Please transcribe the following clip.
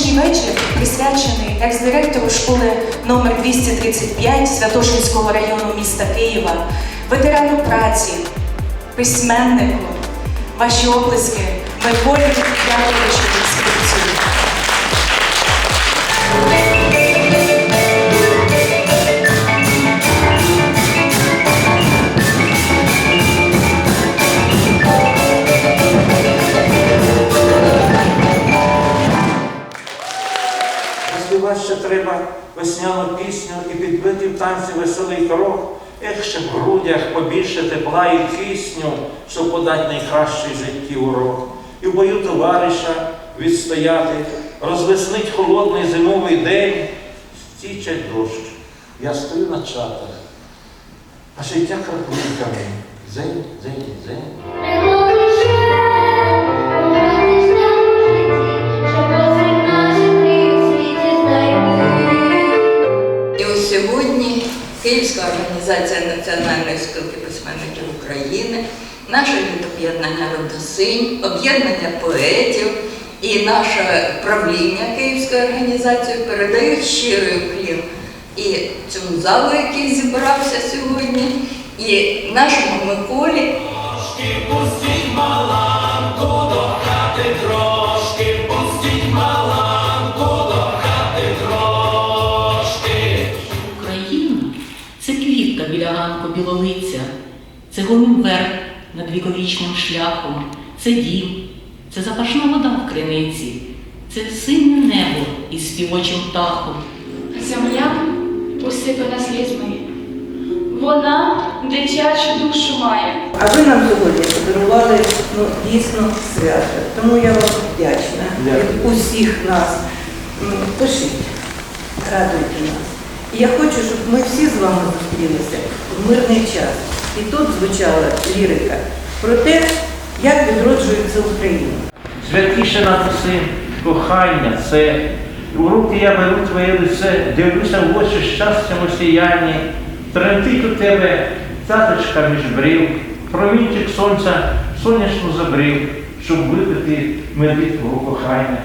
Сьогоднішній вечір присвячений екс-директору школи номер 235 Святошинського району міста Києва, ветерану праці, письменнику, ваші облиски оплески Миколі Яковичу Скрипцю. Треба весняну пісню і підбити в танці веселий крок. Ех, ще в грудях побільше тепла і кисню, щоб подати найкращий житті урок. І в бою товариша відстояти, розвеснить холодний зимовий день, стіче дощ. Я стою на чатах, а життя краплинками. Зень, зень, зень. Київська організація Національної спілки письменників України, наше об'єднання Родосинь, об'єднання поетів і наше правління Київської організації передають щирий уклін і цьому залу, який зібрався сьогодні, і нашому Миколі. Білолиця, це гомінвер над віковічним шляхом, це дім, це запашна вода в криниці, це синє небо із співочим птахом. Земля усипана слізьми. Вона дитячу душу має. А ви нам сьогодні подарували ну, дійсно свято. Тому я вам вдячна від усіх нас. М, Пишіть, радуйте нас. І я хочу, щоб ми всі з вами зустрілися в мирний час. І тут звучала лірика про те, як відроджується Україна. Святіше над усім, кохання це. У руки я беру твоє лице, дивлюся в очі щастям осіянні, тремтить у тебе цяточка між брів, промінчик сонця сонячно забрив, щоб випити меди твого кохання.